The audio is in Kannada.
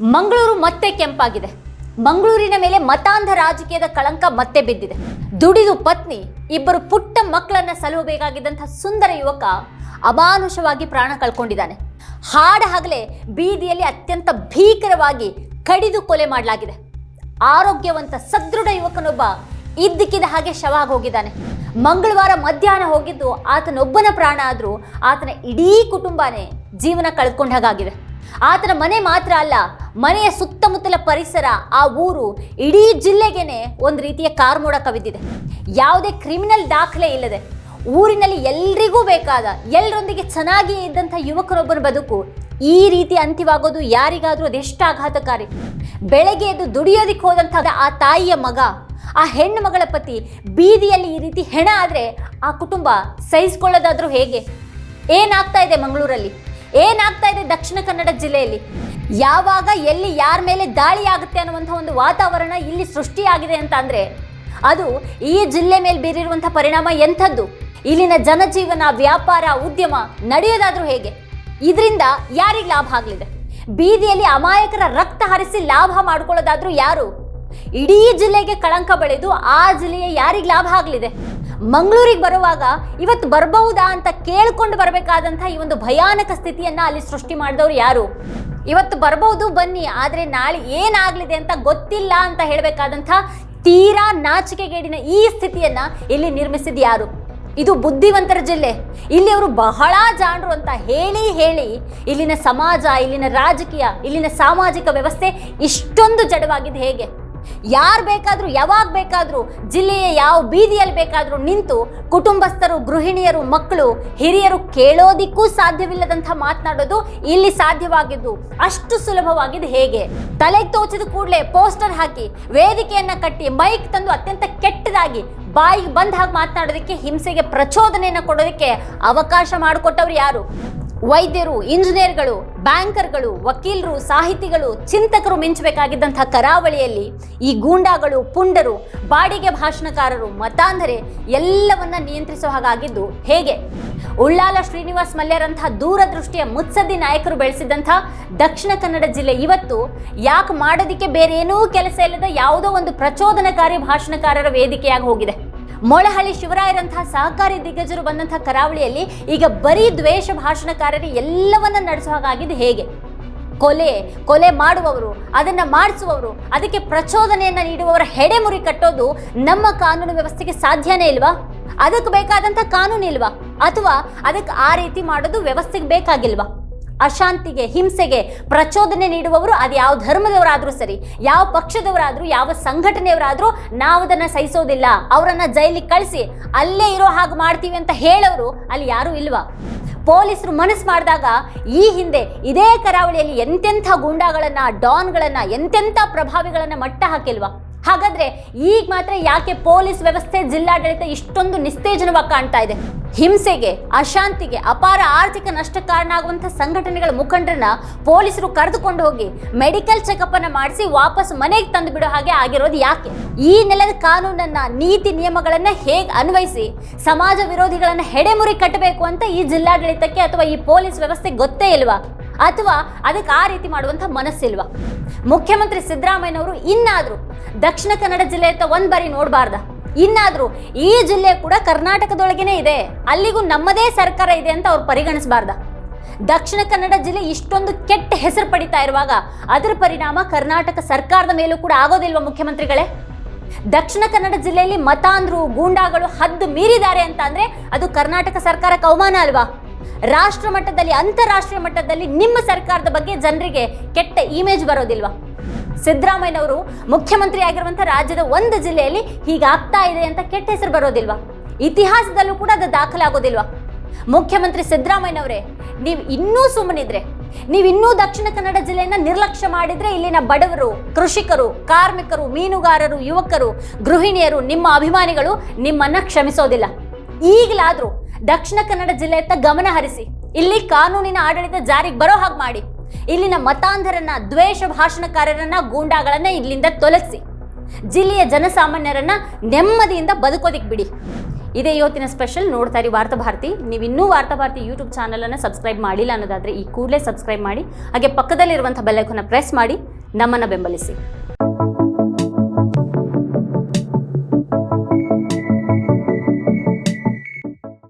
ಮಂಗಳೂರು ಮತ್ತೆ ಕೆಂಪಾಗಿದೆ. ಮಂಗಳೂರಿನ ಮೇಲೆ ಮತಾಂಧ ರಾಜಕೀಯದ ಕಳಂಕ ಮತ್ತೆ ಬಿದ್ದಿದೆ. ದುಡಿದು ಪತ್ನಿ, ಇಬ್ಬರು ಪುಟ್ಟ ಮಕ್ಕಳನ್ನ ಸಲುಹಬೇಕಾಗಿದ್ದಂಥ ಸುಂದರ ಯುವಕ ಅಮಾನುಷವಾಗಿ ಪ್ರಾಣ ಕಳ್ಕೊಂಡಿದ್ದಾನೆ. ಹಾಡ ಹಗಲೇ ಬೀದಿಯಲ್ಲಿ ಅತ್ಯಂತ ಭೀಕರವಾಗಿ ಕಡಿದು ಕೊಲೆ ಮಾಡಲಾಗಿದೆ. ಆರೋಗ್ಯವಂತ ಸದೃಢ ಯುವಕನೊಬ್ಬ ಇದ್ದಕ್ಕಿದ್ದ ಹಾಗೆ ಶವ ಹೋಗಿದ್ದಾನೆ ಮಂಗಳವಾರ ಮಧ್ಯಾಹ್ನ ಹೋಗಿದ್ದು ಆತನೊಬ್ಬನ ಪ್ರಾಣ ಆದರೂ ಆತನ ಇಡೀ ಕುಟುಂಬನೇ ಜೀವನ ಕಳ್ಕೊಂಡ ಹಾಗಾಗಿದೆ. ಆತನ ಮನೆ ಮಾತ್ರ ಅಲ್ಲ, ಮನೆಯ ಸುತ್ತಮುತ್ತಲ ಪರಿಸರ, ಆ ಊರು ಇಡೀ ಜಿಲ್ಲೆಗೇನೆ ಒಂದು ರೀತಿಯ ಕಾರ್ಮೋಡ ಕವಿದಿದೆ. ಯಾವುದೇ ಕ್ರಿಮಿನಲ್ ದಾಖಲೆ ಇಲ್ಲದೆ ಊರಿನಲ್ಲಿ ಎಲ್ರಿಗೂ ಬೇಕಾದ ಎಲ್ಲರೊಂದಿಗೆ ಚೆನ್ನಾಗಿ ಇದ್ದಂಥ ಯುವಕರೊಬ್ಬರ ಬದುಕು ಈ ರೀತಿ ಅಂತ್ಯವಾಗೋದು ಯಾರಿಗಾದರೂ ಅದೆಷ್ಟು ಆಘಾತಕಾರಿ ಬೆಳಗ್ಗೆ ಎದ್ದು ದುಡಿಯೋದಕ್ಕೆ ಹೋದಂಥ ಆ ತಾಯಿಯ ಮಗ, ಆ ಹೆಣ್ಣು ಮಗಳ ಪತಿ ಬೀದಿಯಲ್ಲಿ ಈ ರೀತಿ ಹೆಣ ಆದರೆ ಆ ಕುಟುಂಬ ಸಹಿಸ್ಕೊಳ್ಳೋದಾದ್ರೂ ಹೇಗೆ? ಏನಾಗ್ತಾ ಇದೆ ಮಂಗಳೂರಲ್ಲಿ? ಏನಾಗ್ತಾ ಇದೆ ದಕ್ಷಿಣ ಕನ್ನಡ ಜಿಲ್ಲೆಯಲ್ಲಿ? ಯಾವಾಗ, ಎಲ್ಲಿ, ಯಾರ ಮೇಲೆ ದಾಳಿ ಆಗುತ್ತೆ ಅನ್ನುವಂಥ ಒಂದು ವಾತಾವರಣ ಇಲ್ಲಿ ಸೃಷ್ಟಿಯಾಗಿದೆ ಅಂತ ಅಂದರೆ, ಅದು ಈ ಜಿಲ್ಲೆ ಮೇಲೆ ಬೀರಿರುವಂಥ ಪರಿಣಾಮ ಎಂಥದ್ದು? ಇಲ್ಲಿನ ಜನಜೀವನ, ವ್ಯಾಪಾರ, ಉದ್ಯಮ ನಡೆಯೋದಾದರೂ ಹೇಗೆ? ಇದರಿಂದ ಯಾರಿಗೆ ಲಾಭ ಆಗಲಿದೆ? ಬೀದಿಯಲ್ಲಿ ಅಮಾಯಕರ ರಕ್ತ ಹರಿಸಿ ಲಾಭ ಮಾಡ್ಕೊಳ್ಳೋದಾದ್ರೂ ಯಾರು? ಇಡೀ ಜಿಲ್ಲೆಗೆ ಕಳಂಕ ಬೆಳೆದು ಆ ಜಿಲ್ಲೆಯ ಯಾರಿಗೆ ಲಾಭ ಆಗಲಿದೆ? ಮಂಗಳೂರಿಗೆ ಬರುವಾಗ ಇವತ್ತು ಬರಬಹುದಾ ಅಂತ ಕೇಳ್ಕೊಂಡು ಬರಬೇಕಾದಂಥ ಈ ಒಂದು ಭಯಾನಕ ಸ್ಥಿತಿಯನ್ನು ಅಲ್ಲಿ ಸೃಷ್ಟಿ ಮಾಡಿದವರು ಯಾರು? ಇವತ್ತು ಬರಬಹುದು ಬನ್ನಿ, ಆದರೆ ನಾಳೆ ಏನಾಗಲಿದೆ ಅಂತ ಗೊತ್ತಿಲ್ಲ ಅಂತ ಹೇಳಬೇಕಾದಂಥ ತೀರಾ ನಾಚಿಕೆಗೇಡಿನ ಈ ಸ್ಥಿತಿಯನ್ನು ಇಲ್ಲಿ ನಿರ್ಮಿಸಿದ ಯಾರು? ಇದು ಬುದ್ಧಿವಂತರ ಜಿಲ್ಲೆ. ಇಲ್ಲಿ ಅವರು ಬಹಳ ಜಾಣರು ಅಂತ ಹೇಳಿ ಹೇಳಿ ಇಲ್ಲಿನ ಸಮಾಜ, ಇಲ್ಲಿನ ರಾಜಕೀಯ, ಇಲ್ಲಿನ ಸಾಮಾಜಿಕ ವ್ಯವಸ್ಥೆ ಇಷ್ಟೊಂದು ಜಡವಾಗಿದೆ ಹೇಗೆ? ಯಾರು ಬೇಕಾದರೂ, ಯಾವಾಗ ಬೇಕಾದರೂ, ಜಿಲ್ಲೆಯ ಯಾವ ಬೀದಿಯಲ್ಲಿ ಬೇಕಾದರೂ ನಿಂತು ಕುಟುಂಬಸ್ಥರು, ಗೃಹಿಣಿಯರು, ಮಕ್ಕಳು, ಹಿರಿಯರು ಕೇಳೋದಿಕ್ಕೂ ಸಾಧ್ಯವಿಲ್ಲದಂಥ ಮಾತನಾಡೋದು ಇಲ್ಲಿ ಸಾಧ್ಯವಾಗಿದ್ದು ಅಷ್ಟು ಸುಲಭವಾಗಿದ್ದು ಹೇಗೆ? ತಲೆಗೆ ತೋಚಿದ ಕೂಡಲೇ ಪೋಸ್ಟರ್ ಹಾಕಿ, ವೇದಿಕೆಯನ್ನು ಕಟ್ಟಿ, ಮೈಕ್ ತಂದು ಅತ್ಯಂತ ಕೆಟ್ಟದಾಗಿ ಬಾಯಿಗೆ ಬಂದ ಹಾಗೆ ಮಾತನಾಡೋದಕ್ಕೆ, ಹಿಂಸೆಗೆ ಪ್ರಚೋದನೆಯನ್ನು ಕೊಡೋದಕ್ಕೆ ಅವಕಾಶ ಮಾಡಿಕೊಟ್ಟವರು ಯಾರು? ವೈದ್ಯರು, ಇಂಜಿನಿಯರ್ಗಳು, ಬ್ಯಾಂಕರ್ಗಳು, ವಕೀಲರು, ಸಾಹಿತಿಗಳು, ಚಿಂತಕರು ಮಿಂಚಬೇಕಾಗಿದ್ದಂಥ ಕರಾವಳಿಯಲ್ಲಿ ಈ ಗೂಂಡಾಗಳು, ಪುಂಡರು, ಬಾಡಿಗೆ ಭಾಷಣಕಾರರು, ಮತಾಂಧರೆ ಎಲ್ಲವನ್ನ ನಿಯಂತ್ರಿಸೋ ಹಾಗಾಗಿದ್ದು ಹೇಗೆ? ಉಳ್ಳಾಲ ಶ್ರೀನಿವಾಸ್ ಮಲ್ಯರಂತಹ ದೂರದೃಷ್ಟಿಯ ಮುತ್ಸದ್ದಿ ನಾಯಕರು ಬೆಳೆಸಿದಂಥ ದಕ್ಷಿಣ ಕನ್ನಡ ಜಿಲ್ಲೆ ಇವತ್ತು ಯಾಕೆ ಮಾಡೋದಕ್ಕೆ ಬೇರೆ ಏನೂ ಕೆಲಸ ಇಲ್ಲದ ಯಾವುದೋ ಒಂದು ಪ್ರಚೋದನಕಾರಿ ಭಾಷಣಕಾರರ ವೇದಿಕೆಯಾಗಿ ಹೋಗಿದೆ. ಮೊಳಹಳ್ಳಿ ಶಿವರಾಯರಂತಹ ಸಹಕಾರಿ ದಿಗ್ಗಜರು ಬಂದಂತಹ ಕರಾವಳಿಯಲ್ಲಿ ಈಗ ಬರೀ ದ್ವೇಷ ಭಾಷಣಕಾರರು ಎಲ್ಲವನ್ನ ನಡೆಸೋ ಹಾಗಾಗಿದ್ದು ಹೇಗೆ? ಕೊಲೆ ಕೊಲೆ ಮಾಡುವವರು, ಅದನ್ನ ಮಾಡಿಸುವವರು, ಅದಕ್ಕೆ ಪ್ರಚೋದನೆಯನ್ನ ನೀಡುವವರ ಹೆಡೆಮುರಿ ಕಟ್ಟೋದು ನಮ್ಮ ಕಾನೂನು ವ್ಯವಸ್ಥೆಗೆ ಸಾಧ್ಯನೇ ಇಲ್ವಾ? ಅದಕ್ಕೆ ಬೇಕಾದಂಥ ಕಾನೂನು ಇಲ್ವಾ ಅಥವಾ ಅದಕ್ಕೆ ಆ ರೀತಿ ಮಾಡೋದು ವ್ಯವಸ್ಥೆಗೆ ಬೇಕಾಗಿಲ್ವಾ? ಅಶಾಂತಿಗೆ, ಹಿಂಸೆಗೆ ಪ್ರಚೋದನೆ ನೀಡುವವರು ಅದು ಯಾವ ಧರ್ಮದವರಾದರೂ ಸರಿ, ಯಾವ ಪಕ್ಷದವರಾದರೂ, ಯಾವ ಸಂಘಟನೆಯವರಾದರೂ ನಾವು ಅದನ್ನು ಸಹಿಸೋದಿಲ್ಲ. ಅವರನ್ನು ಜೈಲಿಗೆ ಕಳಿಸಿ, ಅಲ್ಲೇ ಇರೋ ಹಾಗೆ ಮಾಡ್ತೀವಿ ಅಂತ ಹೇಳೋರು ಅಲ್ಲಿ ಯಾರೂ ಇಲ್ವಾ? ಪೊಲೀಸರು ಮನಸ್ಸು ಮಾಡಿದಾಗ ಈ ಹಿಂದೆ ಇದೇ ಕರಾವಳಿಯಲ್ಲಿ ಎಂತೆಂಥ ಗೂಂಡಾಗಳನ್ನು, ಡಾನ್ಗಳನ್ನು, ಎಂತೆಂಥ ಪ್ರಭಾವಿಗಳನ್ನು ಮಟ್ಟ ಹಾಕಿಲ್ವ? ಹಾಗಾದರೆ ಈಗ ಮಾತ್ರ ಯಾಕೆ ಪೊಲೀಸ್ ವ್ಯವಸ್ಥೆ, ಜಿಲ್ಲಾಡಳಿತ ಇಷ್ಟೊಂದು ನಿಸ್ತೇಜನವಾಗಿ ಕಾಣ್ತಾ ಇದೆ? ಹಿಂಸೆಗೆ, ಅಶಾಂತಿಗೆ, ಅಪಾರ ಆರ್ಥಿಕ ನಷ್ಟ ಕಾರಣ ಆಗುವಂತಹ ಸಂಘಟನೆಗಳ ಮುಖಂಡರನ್ನ ಪೊಲೀಸರು ಕರೆದುಕೊಂಡು ಹೋಗಿ ಮೆಡಿಕಲ್ ಚೆಕಪ್ ಅನ್ನ ಮಾಡಿಸಿ ವಾಪಸ್ ಮನೆಗೆ ತಂದು ಬಿಡೋ ಹಾಗೆ ಆಗಿರೋದು ಯಾಕೆ? ಈ ನೆಲದ ಕಾನೂನನ್ನ, ನೀತಿ ನಿಯಮಗಳನ್ನ ಹೇಗೆ ಅನ್ವಯಿಸಿ ಸಮಾಜ ವಿರೋಧಿಗಳನ್ನ ಹೆಡೆಮುರಿ ಕಟ್ಟಬೇಕು ಅಂತ ಈ ಜಿಲ್ಲಾಡಳಿತಕ್ಕೆ ಅಥವಾ ಈ ಪೊಲೀಸ್ ವ್ಯವಸ್ಥೆ ಗೊತ್ತೇ ಇಲ್ವಾ? ಅಥವಾ ಅದಕ್ಕೆ ಆ ರೀತಿ ಮಾಡುವಂಥ ಮನಸ್ಸಿಲ್ವಾ ಮುಖ್ಯಮಂತ್ರಿ ಸಿದ್ದರಾಮಯ್ಯನವರು ಇನ್ನಾದರೂ ದಕ್ಷಿಣ ಕನ್ನಡ ಜಿಲ್ಲೆ ಅಂತ ಒಂದು ಬಾರಿ ನೋಡಬಾರ್ದ. ಇನ್ನಾದರೂ ಈ ಜಿಲ್ಲೆ ಕೂಡ ಕರ್ನಾಟಕದೊಳಗೇನೆ ಇದೆ. ಅಲ್ಲಿಗೂ ನಮ್ಮದೇ ಸರ್ಕಾರ ಇದೆ ಅಂತ ಅವ್ರು ಪರಿಗಣಿಸಬಾರ್ದ. ದಕ್ಷಿಣ ಕನ್ನಡ ಜಿಲ್ಲೆ ಇಷ್ಟೊಂದು ಕೆಟ್ಟ ಹೆಸರು ಪಡಿತಾ ಇರುವಾಗ ಅದರ ಪರಿಣಾಮ ಕರ್ನಾಟಕ ಸರ್ಕಾರದ ಮೇಲೂ ಕೂಡ ಆಗೋದಿಲ್ವಾ ಮುಖ್ಯಮಂತ್ರಿಗಳೇ? ದಕ್ಷಿಣ ಕನ್ನಡ ಜಿಲ್ಲೆಯಲ್ಲಿ ಮತಾಂಧ್ರು, ಗೂಂಡಾಗಳು ಹದ್ದು ಮೀರಿದ್ದಾರೆ ಅಂತ ಅಂದ್ರೆ ಅದು ಕರ್ನಾಟಕ ಸರ್ಕಾರಕ್ಕೆ ಅವಮಾನ ಅಲ್ವಾ? ರಾಷ್ಟ್ರ ಮಟ್ಟದಲ್ಲಿ, ಅಂತಾರಾಷ್ಟ್ರೀಯ ಮಟ್ಟದಲ್ಲಿ ನಿಮ್ಮ ಸರ್ಕಾರದ ಬಗ್ಗೆ ಜನರಿಗೆ ಕೆಟ್ಟ ಇಮೇಜ್ ಬರೋದಿಲ್ವಾ? ಸಿದ್ದರಾಮಯ್ಯನವರು ಮುಖ್ಯಮಂತ್ರಿ ಆಗಿರುವಂಥ ರಾಜ್ಯದ ಒಂದು ಜಿಲ್ಲೆಯಲ್ಲಿ ಹೀಗಾಗ್ತಾ ಇದೆ ಅಂತ ಕೆಟ್ಟ ಹೆಸರು ಬರೋದಿಲ್ವಾ? ಇತಿಹಾಸದಲ್ಲೂ ಕೂಡ ಅದು ದಾಖಲಾಗೋದಿಲ್ವಾ? ಮುಖ್ಯಮಂತ್ರಿ ಸಿದ್ದರಾಮಯ್ಯನವರೇ, ನೀವು ಇನ್ನೂ ಸುಮ್ಮನಿದ್ರೆ, ನೀವು ಇನ್ನೂ ದಕ್ಷಿಣ ಕನ್ನಡ ಜಿಲ್ಲೆಯನ್ನ ನಿರ್ಲಕ್ಷ್ಯ ಮಾಡಿದ್ರೆ ಇಲ್ಲಿನ ಬಡವರು, ಕೃಷಿಕರು, ಕಾರ್ಮಿಕರು, ಮೀನುಗಾರರು, ಯುವಕರು, ಗೃಹಿಣಿಯರು, ನಿಮ್ಮ ಅಭಿಮಾನಿಗಳು ನಿಮ್ಮನ್ನ ಕ್ಷಮಿಸೋದಿಲ್ಲ. ಈಗಲಾದರೂ ದಕ್ಷಿಣ ಕನ್ನಡ ಜಿಲ್ಲೆಯತ್ತ ಗಮನ ಹರಿಸಿ, ಇಲ್ಲಿ ಕಾನೂನಿನ ಆಡಳಿತ ಜಾರಿಗೆ ಬರೋ ಹಾಗೆ ಮಾಡಿ. ಇಲ್ಲಿನ ಮತಾಂಧರನ್ನ, ದ್ವೇಷ ಭಾಷಣಕಾರರನ್ನ, ಗೂಂಡಾಗಳನ್ನ ಇಲ್ಲಿಂದ ತೊಲಗಿಸಿ. ಜಿಲ್ಲೆಯ ಜನಸಾಮಾನ್ಯರನ್ನ ನೆಮ್ಮದಿಯಿಂದ ಬದುಕೋದಿಕ್ ಬಿಡಿ. ಇದೇ ಇವತ್ತಿನ ಸ್ಪೆಷಲ್ ನೋಡ್ತಾ ಇರಿ ವಾರ್ತಾಭಾರತಿ ನೀವು ಇನ್ನೂ ವಾರ್ತಾಭಾರತಿ ಯೂಟ್ಯೂಬ್ ಚಾನಲನ್ನು ಸಬ್ಸ್ಕ್ರೈಬ್ ಮಾಡಿಲ್ಲ ಅನ್ನೋದಾದರೆ ಈ ಕೂಡಲೇ ಸಬ್ಸ್ಕ್ರೈಬ್ ಮಾಡಿ. ಹಾಗೆ ಪಕ್ಕದಲ್ಲಿರುವಂಥ ಬೆಲ್ಲೈಕನ್ನ ಪ್ರೆಸ್ ಮಾಡಿ. ನಮ್ಮನ್ನು ಬೆಂಬಲಿಸಿ.